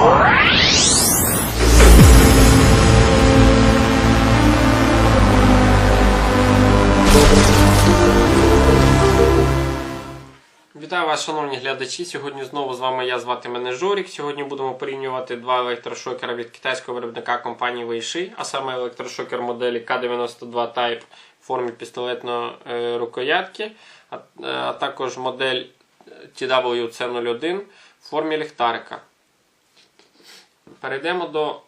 Вітаю вас, шановні глядачі. Сьогодні знову з вами я звати мене Жорік. Сьогодні будемо порівнювати два електрошокера від китайського виробника компанії Weishi, а саме електрошокер моделі K92 Type в формі пістолетної е, рукоятки, е, а також модель TWC01 в формі ліхтарика. Перейдемо до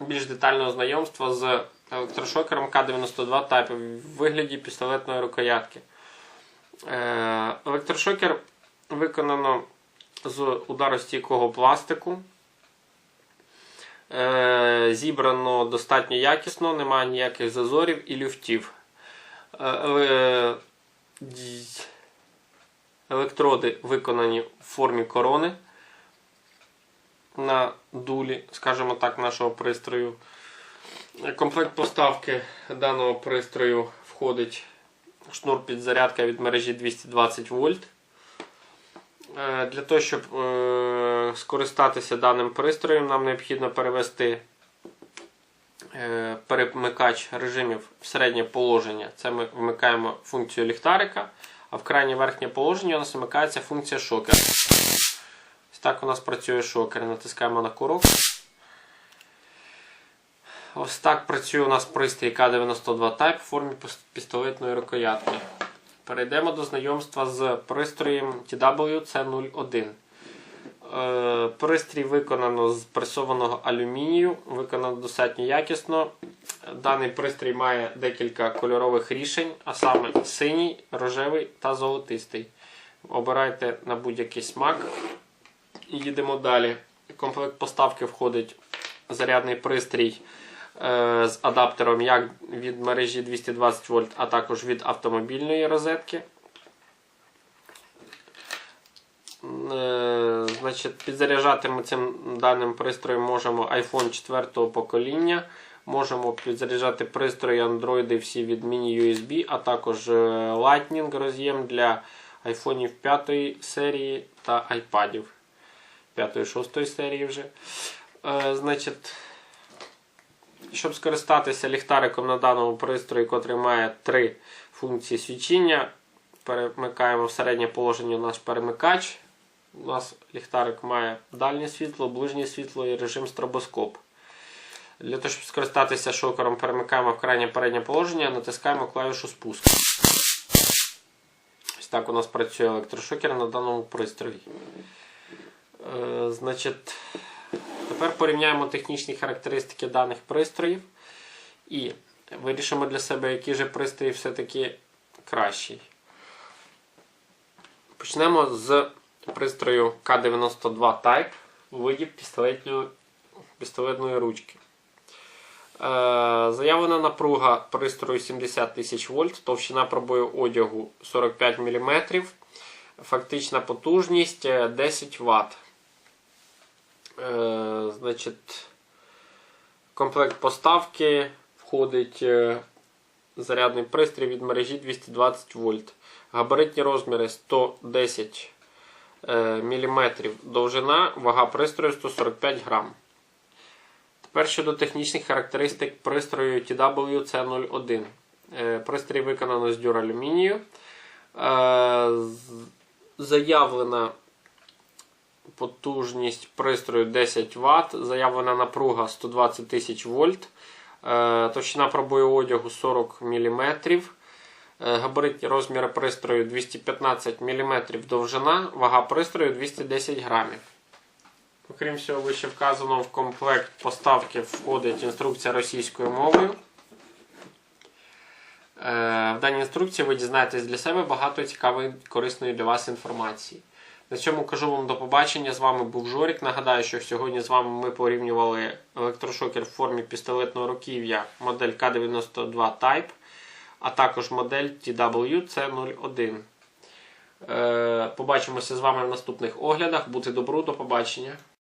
більш детального знайомства з електрошокером К92 Type в вигляді пістолетної рукоятки. Е, Електрошокер виконано з ударостійкого пластику. Е, Зібрано достатньо якісно, немає ніяких зазорів і люфтів. Е, Електроди виконані в формі корони на дулі, скажімо так, нашого пристрою. Комплект поставки даного пристрою входить шнур підзарядка від мережі 220 вольт. Е, Для того, щоб е, скористатися даним пристроєм, нам необхідно перевести е, перемикач режимів в середнє положення. Це ми вмикаємо функцію ліхтарика, а в крайнє верхнє положення у нас вмикається функція шокера. Ось так у нас працює шокер. Натискаємо на курок. Ось так працює у нас пристрій К92 Type в формі пістолетної рукоятки. Перейдемо до знайомства з пристроєм TWC01. Е, Пристрій виконано з пресованого алюмінію, виконано достатньо якісно. Даний пристрій має декілька кольорових рішень, а саме синій, рожевий та золотистий. Обирайте на будь-який смак. Їдемо далі. В комплект поставки входить зарядний пристрій е, з адаптером як від мережі 220 вольт, а також від автомобільної розетки. Е, Значить, підзаряджати ми цим даним пристроєм можемо iPhone 4 покоління. Можемо підзаряджати пристрої Android всі від mini-USB, а також е, Lightning роз'єм для iPhone 5 серії та iPad 5-6 серії вже. Е, Значить, щоб скористатися ліхтариком на даному пристрої, котрий має три функції свічіння, перемикаємо в середнє положення наш перемикач. У нас ліхтарик має дальнє світло, ближнє світло і режим стробоскоп. Для того, щоб скористатися шокером, перемикаємо в крайнє переднє положення, натискаємо клавішу спуск. Ось так у нас працює електрошокер на даному пристрої. Е, значить, Тепер порівняємо технічні характеристики даних пристроїв і вирішимо для себе, який же пристрій все-таки кращий. Почнемо з пристрою К92 Type у виді пістолетної, ручки. Е, заявлена напруга пристрою 70 тисяч вольт, товщина пробою одягу 45 мм, фактична потужність е, 10 Вт. Е, значить, комплект поставки входить е, зарядний пристрій від мережі 220 вольт. Габаритні розміри 110 мм довжина, вага пристрою 145 грам. Тепер щодо технічних характеристик пристрою TWC01. Е, Пристрій виконано з дюралюмінію. Е, Заявлена потужність пристрою 10 Вт, заявлена напруга 120 тисяч вольт, е, товщина пробою одягу 40 мм, е, габаритні розміри пристрою 215 мм довжина, вага пристрою 210 грамів. Окрім всього, вище вказано, в комплект поставки входить інструкція російською мовою. Е, В даній інструкції ви дізнаєтесь для себе багато цікавої корисної для вас інформації. На цьому кажу вам до побачення. З вами був Жорік. Нагадаю, що сьогодні з вами ми порівнювали електрошокер в формі пістолетного руків'я модель К92 Type, а також модель TWC01. Е, Побачимося з вами в наступних оглядах. Бути добру, до побачення.